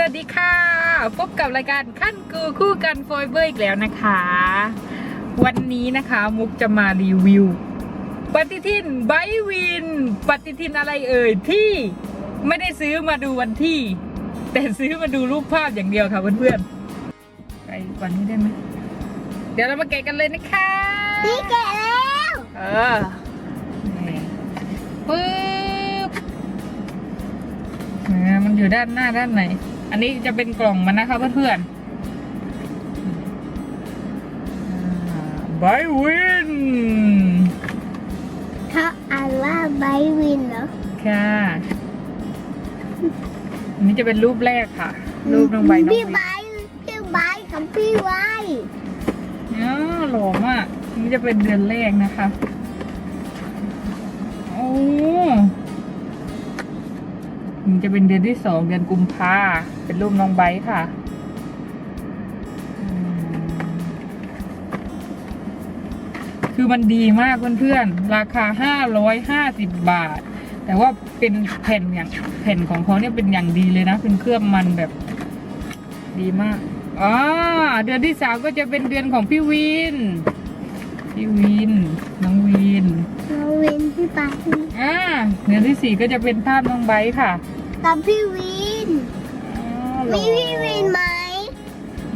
สวัสดีค่ะ พบกับรายการขั้นกูคู่กันโฟยเบอร์อีกแล้วนะคะ วันนี้นะคะมุกจะมารีวิว ปฏิทินไบวิน ปฏิทินอะไรเอ่ยที่ไม่ได้ซื้อมาดูวันที่ แต่ซื้อมาดูรูปภาพอย่างเดียวค่ะเพื่อนๆไปวันนี้ได้ไหมเดี๋ยวเรามาแกะกันเลยนะคะพี่แกะแล้วเออนี่ปึ๊บอ่ามันอยู่ด้านหน้าด้านไหน อันนี้จะเป็นกล่องมันนะคะเพื่อนๆบายวินเขาอ่านว่าไบวินเหรอ ค่ะ อันนี้จะเป็นรูปแรกค่ะ รูปน้องใบน้องพี่วิไบนพี่ไบกับพี่ไวอ๋อหล่อมากอันนี้จะเป็นเดือนแรกนะคะ โอ้มัน จะเป็นเดือนที่สองเดือนกุมภาเป็นรูปน้องไบร์ทค่ะอืมคือมันดีมากเพื่อนๆ ราคาห้าร้อยห้าสิบบาท แต่ว่าเป็นแผ่นอย่างแผ่นของเขาเนี่ยเป็นอย่างดีเลยนะ เป็นเคลือบมันแบบดีมากอ๋อเดือนที่สามก็จะเป็นเดือนของพี่วิน พี่วิน น้องวิน น้องวินพี่ไบอ่าเดือนที่สี่ก็จะเป็นภาพน้องไบร์ทค่ะ กับพี่วิน อ๋อหล่อมีพี่วินไหม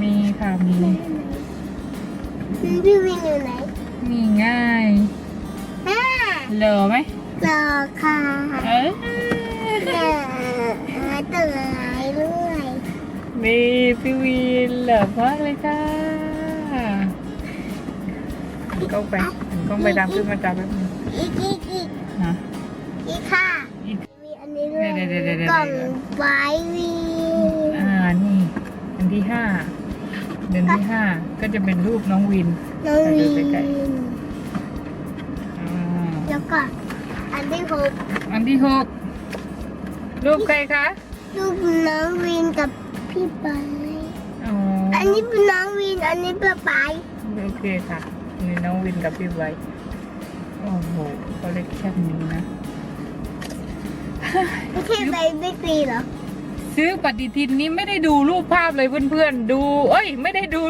มีค่ะมีมีพี่วินอยู่ไหนมีง่ายอ่าเหลอไหมรอค่ะเออเออตัวไหนด้วยมีพี่วินเหลอมากเลยค่ะหันกล้องไปหันกล้องไปตามขึ้นมาจับแป๊บนึงอีกอีกอีกฮะอีกค่ะอีกมีอั นนี้ด้วยเดี๋ยวเดี๋ยวเดี๋ยวเดี๋ยว กล่องไบวินอ่านี่อันที่ห้าเดือนที่ห้าก็จะเป็นรูปน้องวิน น้องวินไปไกลอ่าแล้วก็อันที่หกอันที่หกรูปใครคะรูปน้องวินกับพี่ปายอ๋ออันนี้เป็นน้องวินอันนี้เป็นปายโอเคค่ะนี่น้องวินกับพี่ไว้โอ้โหคอลเลกชันนี้นะ ไม่ใช่ใบบิ๊กซีเหรอ ซื้อปฏิทินนี้ไม่ได้ดูรูปภาพเลยเพื่อนๆ ดู เอ้ย ไม่ได้ดู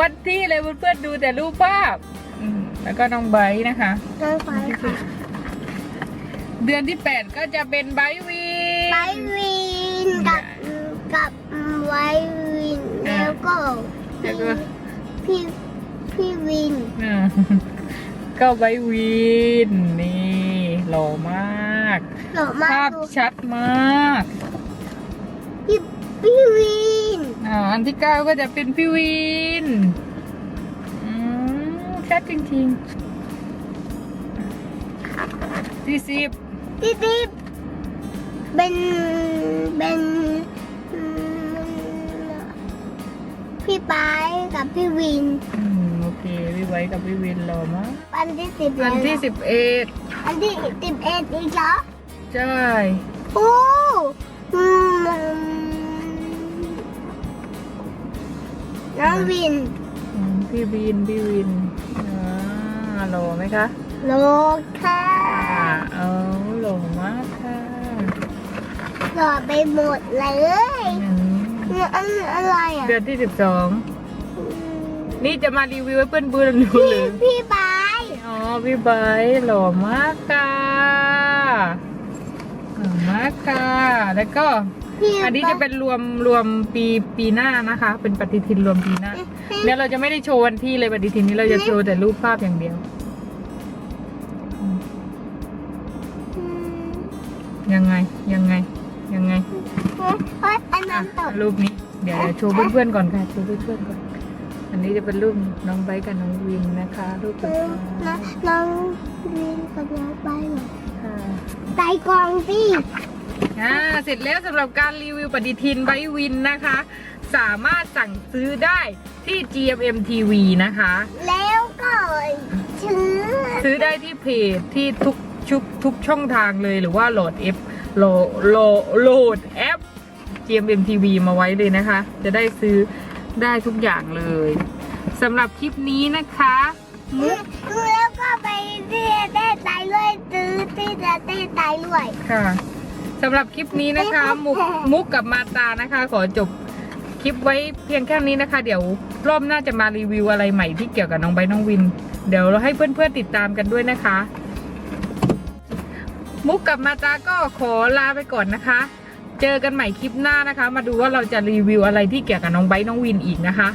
วันที่เลยเพื่อนๆ ดูแต่รูปภาพอืมแล้วก็น้องไบร์ทนะคะน้องปายค่ะเดือนที่แปดก็จะเป็นไบร์ทวินไบวินกับกับไววินอ่าแล้วก็แล้วก็พี่พี่วิน อ่าก็ไบร์ทวินนี่หล่อมาก หล่อมาภาพกดูชัดมาก พี่พี่วินอ่าอันที่เก้าก็จะเป็นพี่วินอืมชัดจริงๆที่สิบพี่ติ๊บเป็นเป็นอืมพี่ปายกับพี่วิน อืมโอ เคพี่ไว้กับพี่วินรอมากอันที่สิบอันที่สิบเอ็ดอันที่สิบเอ็ดอีกเหรอใช่โอ้อืมน้องวินอืมพี่วินพี่วินอ่าหล่อไหมคะโลค่ะอ่าเอาหล่อมากค่ะหล่อไปหมดเลยอืมนี่อันอะไรอะเดือนที่สิบสองอืม นี่จะมารีวิวให้เพื่อนเพื่อนๆดูพี่เลยพี่บายอ๋อพี่ไบร์ทหล่อมากค่ะหล่อมากค่ะแล้วก็ พี่อันนี้จะเป็นรวมรวมปีปีหน้านะคะ เป็นปฏิทินรวมปีหน้าเนี่ยเราจะไม่ได้โชว์วันที่เลยปฏิทินนี้เราจะโชว์แต่รูปภาพอย่างเดียว อืมยังไงยังไงยังไงเฮ้ยอันอะนั้นตกรูปนี้เดี๋ยวเดี๋ยวโชว์เพื่อนๆก่อนค่ะโชว์เพื่อนๆก่อน อันนี้จะเป็นรูปน้องไบร์ทกับน้องวินนะคะรูปสุดน้องท้ายน้องวินกับน้องไปเหรอค่ะไตกองสิอ่าเสร็จแล้วสำหรับการรีวิวปฏิทินไบร์ทวินนะคะ สามารถสั่งซื้อได้ที่ GMM TV นะคะ แล้วก็ชื่อซื้อได้ที่เพจที่ทุกชุกทุกช่องทางเลยหรือว่าโหลดแอปโหลดโหลดโหลดแอป GMM TV มาไว้เลยนะคะ จะได้ซื้อ ได้ทุกอย่างเลยสำหรับคลิปนี้นะคะมุกแล้วก็ไปที่เต้ไตด้วยซื้อที่จะเต้ไตด้วยค่ะสำหรับคลิปนี้นะคะ มุกมุกกับมาตานะคะ ขอจบคลิปไว้เพียงแค่นี้นะคะ เดี๋ยวรอบหน้าจะมารีวิวอะไรใหม่ที่เกี่ยวกับน้องไบร์ทน้องวิน เดี๋ยวเราให้เพื่อนๆติดตามกันด้วยนะคะ มุกกับมาตาก็ขอลาไปก่อนนะคะ เจอกันใหม่คลิปหน้านะคะ มาดูว่าเราจะรีวิวอะไรที่เกี่ยวกับน้องไบต์น้องวินอีกนะคะ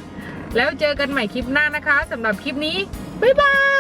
แล้วเจอกันใหม่คลิปหน้านะคะสำหรับคลิปนี้บ๊ายบาย